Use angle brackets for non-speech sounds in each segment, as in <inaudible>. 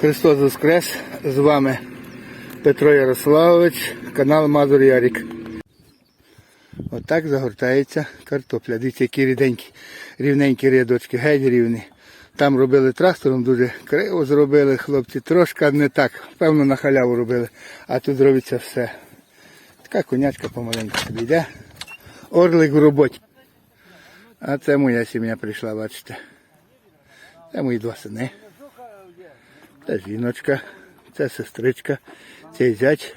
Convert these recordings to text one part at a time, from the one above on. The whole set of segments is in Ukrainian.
Христос Воскрес! З вами Петро Ярославович, канал Мазур Ярік. Отак загортається картопля. Дивіться, які ріденькі, рівненькі рядочки, геть рівні. Там робили трактором, дуже криво зробили хлопці, трошки не так, певно на халяву робили, а тут робиться все. Така конячка помаленьку собі йде. Орлик в роботі. А це моя сім'я прийшла, бачите. Це мої два сини. Це жіночка, це сестричка, цей зять.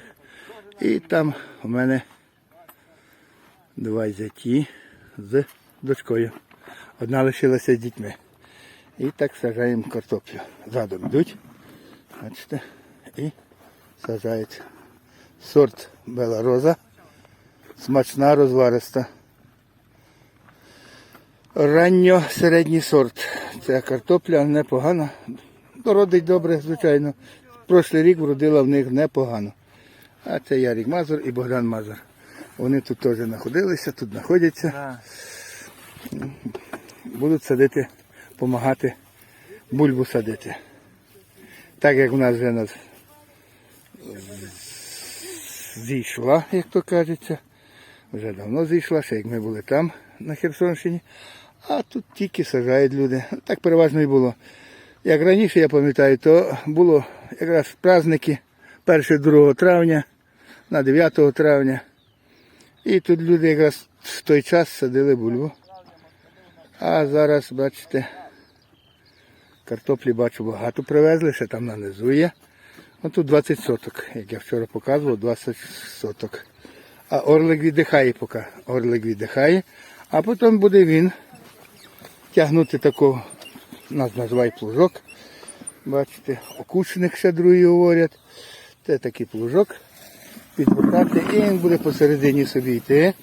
І там у мене два зяті з дочкою. Одна лишилася з дітьми. І так сажаємо картоплю. Задом йдуть. Бачите? І сажають сорт Белароза. Смачна розвариста. Ранньо середній сорт. Ця картопля непогана. Родить добре, звичайно. Прошлий рік вродила в них непогано. А це Ярік Мазур і Богдан Мазур. Вони тут теж знаходилися, тут знаходяться. Будуть садити, допомагати бульбу садити. Так як в нас вже нас зійшла, як то кажеться. Вже давно зійшла, ще як ми були там, на Херсонщині. А тут тільки сажають люди. Так переважно і було. Як раніше, я пам'ятаю, то було якраз праздники 1-2 травня, на 9 травня. І тут люди якраз в той час садили бульбу. А зараз, бачите, картоплі бачу багато привезли, ще там нанизу є. Ну тут 20 соток, як я вчора показував, 20 соток. А орлик віддихає поки. Орлик віддихає, а потім буде він тягнути такого, нас називають плужок. Бачите, окучник ще другі говорять. Це такий плужок. Підгортати і він буде посередині собі йти.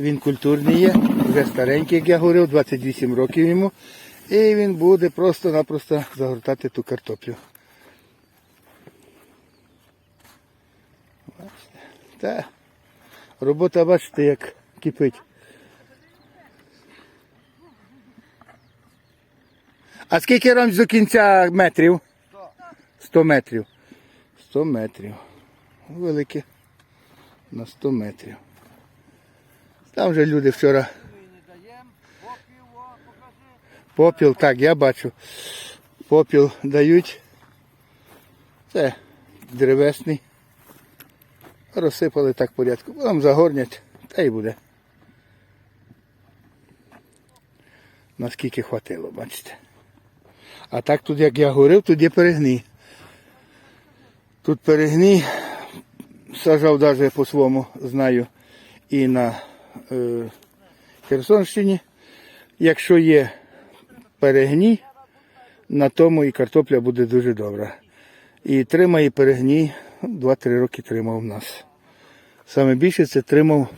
Він культурний є, вже старенький, як я говорив, 28 років йому. І він буде просто-напросто загортати ту картоплю. Бачите. Та робота, бачите, як кипить. А скільки рамч до кінця метрів? 100 метрів. 100 метрів. Велике. На 100 метрів. Там вже люди вчора. Попіл, так, я бачу. Попіл дають. Це древесний. Розсипали так порядку. Потім загорнять, та й буде. Наскільки хватило, бачите. А так тут, як я говорив, тут є перегній. Тут перегній, сажав навіть по своєму знаю і на е, Херсонщині. Якщо є перегній, на тому і картопля буде дуже добра. І тримає перегній, 2-3 роки тримав у нас. Саме більше це тримав,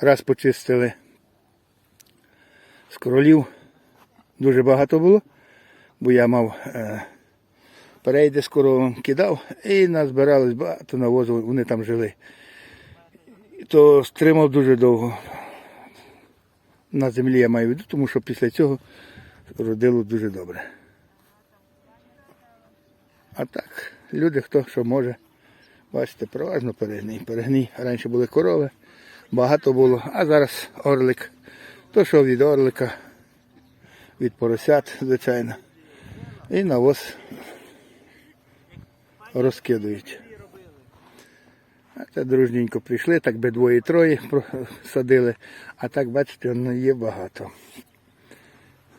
раз почистили з королів, дуже багато було, бо я мав е, перейди з коровом кидав і назбиралось багато навозу, вони там жили. То тримав дуже довго. На землі я маю в виду, тому що після цього родило дуже добре. А так, люди, хто що може, бачите, переважно перегній. Перегній. Раніше були корови, багато було, а зараз орлик. То що від орлика, від поросят, звичайно. І навоз розкидують. Це дружненько прийшли, так би двоє-троє садили, а так, бачите, воно є багато.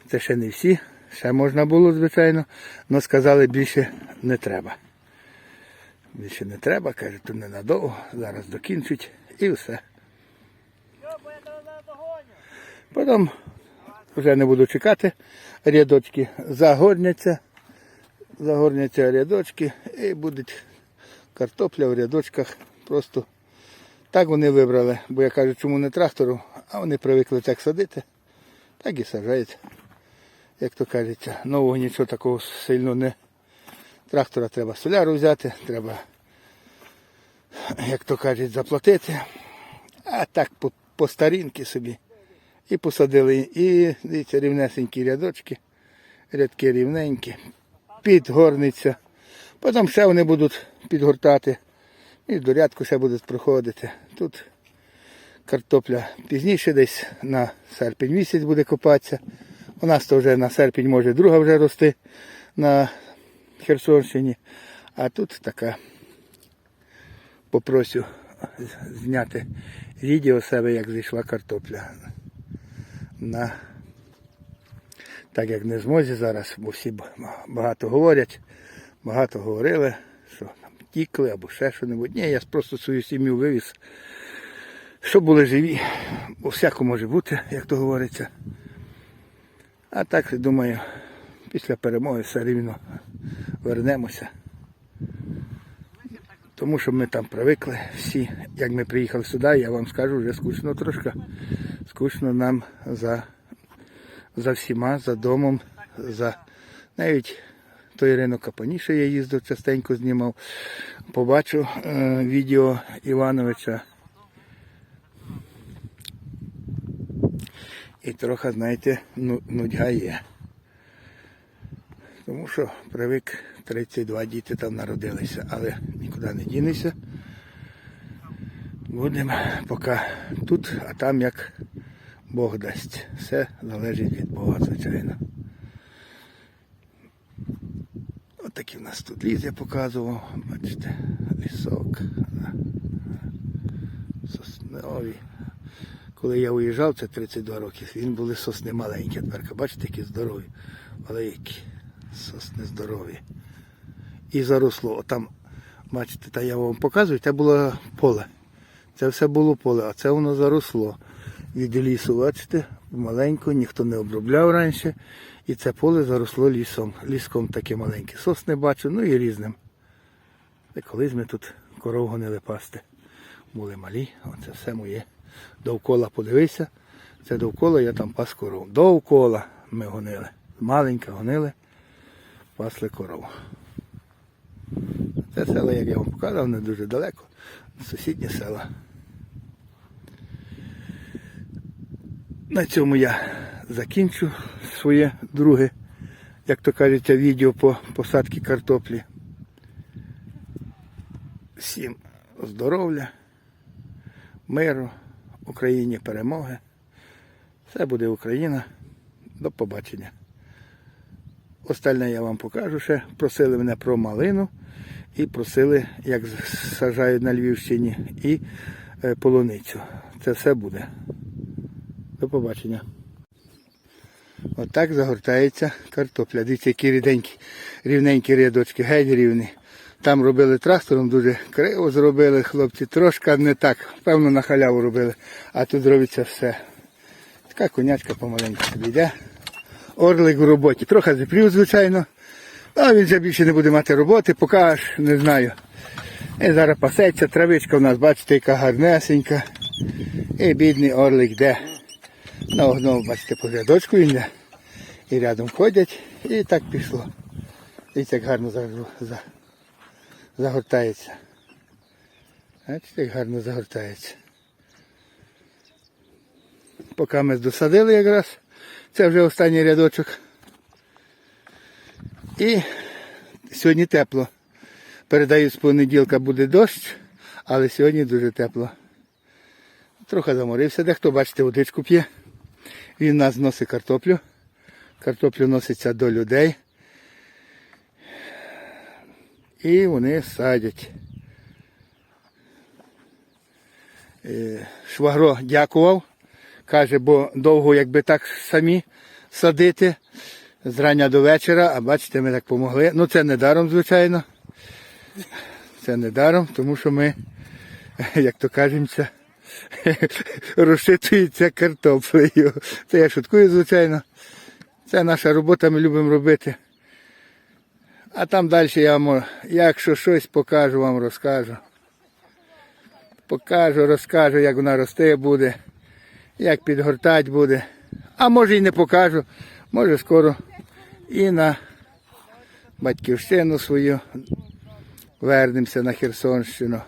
Це ще не всі, ще можна було, звичайно, але сказали, більше не треба. Більше не треба, кажуть, то ненадовго, зараз докінчуть і все. Потім вже не буду чекати, рядочки загорняться, загорняться рядочки і будуть картопля в рядочках. Просто так вони вибрали, бо я кажу, чому не трактору, а вони привикли так садити, так і саджають. Як то кажеться, нового нічого такого сильно не. Трактора треба соляру взяти, треба, як то кажуть, заплатити. А так по, по старінки собі. І посадили. І дивіться, рівнесенькі рядочки, рядки рівненькі. Підгорниця. Потім ще вони будуть підгортати. І до рядку ще будуть проходити. Тут картопля пізніше десь на серпень місяць буде копатися. У нас то вже на серпень може друга вже рости на Херсонщині. А тут така попросю зняти відео себе, як зійшла картопля. На... Так як не змозі зараз, бо всі багато говорять, багато говорили, що там тікли або ще що-небудь. Ні, я просто свою сім'ю вивіз, щоб були живі. Бо всяко може бути, як то говориться. А так, думаю, після перемоги все рівно вернемося. Тому що ми там привикли всі. Як ми приїхали сюди, я вам скажу, вже скучно трошки. Скучно нам за, за всіма, за домом, за навіть той ринок Капаніше я їздив, частенько знімав. Побачив е, відео Івановича. І трохи, знаєте, ну, нудьга є. Тому що привик 32 діти там народилися, але нікуди не дінешся. Будемо поки тут, а там як Бог дасть. Все залежить від Бога, звичайно. От такі в нас тут ліс я показував. Бачите, лісок. Соснові. Коли я уїжджав, це 32 роки, він були сосни маленькі. Тепер бачите, які здорові, великі. Сосни здорові. І заросло. Там, бачите, та я вам показую, це було поле. Це все було поле, а це воно заросло від лісу, бачите, маленько, ніхто не обробляв раніше. І це поле заросло лісом. Ліском таке маленьке. Сосни бачу, ну і різним. І колись ми тут коров гонили пасти. Були малі, оце все моє. Довкола подивися. Це довкола я там пас коров. Довкола ми гонили. Маленька гонили, пасли коров. Це село, як я вам показав, не дуже далеко. Сусіднє села. На цьому я закінчу своє друге, як то кажеться, відео по посадці картоплі. Всім здоров'я, миру, Україні перемоги. Все буде Україна. До побачення. Остальне я вам покажу ще. Просили мене про малину і просили, як сажають на Львівщині, і е, полуницю. Це все буде. До побачення. Отак загортається картопля. Дивіться, які ріденькі, рівненькі рядочки, геть рівні. Там робили трактором, дуже криво зробили хлопці, трошки не так, певно на халяву робили, а тут робиться все. Така конячка помаленьку собі йде. Орлик в роботі. Трохи зіплів, звичайно. А він вже більше не буде мати роботи, поки аж не знаю. І зараз пасеться, травичка в нас, бачите, яка гарнесенька. І бідний орлик йде. На одному, бачите, по рядочку йде. І рядом ходять. І так пішло. Дивіться, як гарно за- за- загортається. Бачите, як гарно загортається. Поки ми досадили якраз. Це вже останній рядочок. І сьогодні тепло. Передаю, з понеділка буде дощ, але сьогодні дуже тепло. Трохи заморився, дехто, бачите, водичку п'є. Він нас носить картоплю. Картоплю носиться до людей. І вони садять. Е, Швагро дякував. Каже, бо довго якби так самі садити з рання до вечора, а бачите, ми так помогли. Ну це не даром, звичайно. Це не даром, тому що ми, <laughs> як то кажемося, <laughs> розшитується картоплею. Це я шуткую, звичайно. Це наша робота, ми любимо робити. А там далі я вам, якщо щось покажу, вам розкажу. Покажу, розкажу, як вона росте буде, як підгортати буде. А може і не покажу, може скоро і на батьківщину свою вернемося на Херсонщину.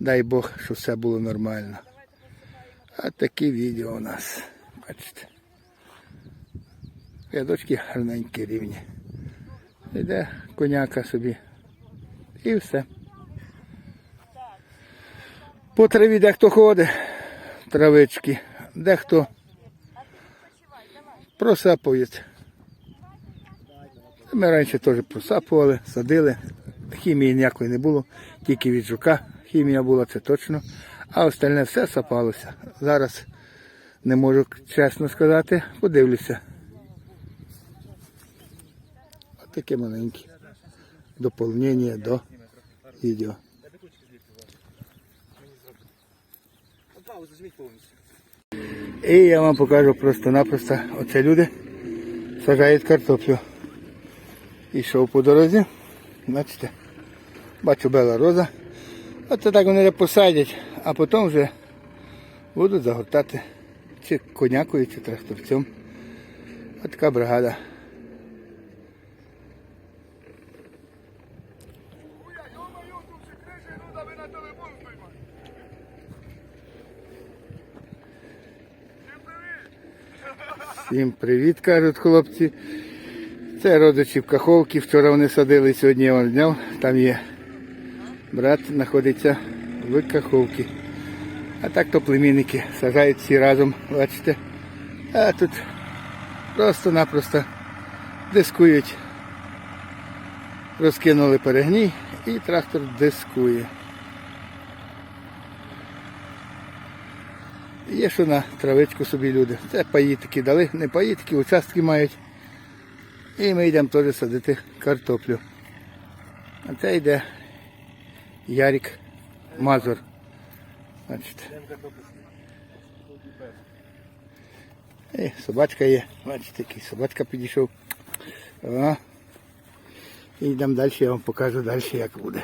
Дай Бог, щоб все було нормально. А такі відео у нас. Бачите. Рядочки гарненькі рівні. Іде коняка собі І все. По траві дехто ходить, травички, дехто просапують. Ми раніше теж просапували, садили. Хімії ніякої не було, тільки від жука хімія була, це точно. А остальне все сапалося. Зараз не можу чесно сказати, подивлюся. Ось таке маленьке доповнення до відео. І я вам покажу просто-напросто. Оце люди саджають картоплю. Ішов по дорозі. Бачите, бачу бела роза. Оце так вони посадять, а потім вже будуть загортати чи конякою, чи тракторцем. Ось така бригада. Всім привіт, кажуть хлопці. Це родичі в Каховці. Вчора вони садили, сьогодні я вам зняв. Там є брат, знаходиться в Каховці. А так то племінники сажають всі разом, бачите. А тут просто-напросто дискують. Розкинули перегній і трактор дискує. Є що на травичку собі люди. Це паї такі дали, не паї, такі участки мають. І ми йдемо теж садити картоплю. А це йде Ярик Мазур. Бачите. І собачка є. Бачите, який собачка підійшов. А. І йдемо далі, я вам покажу далі, як буде.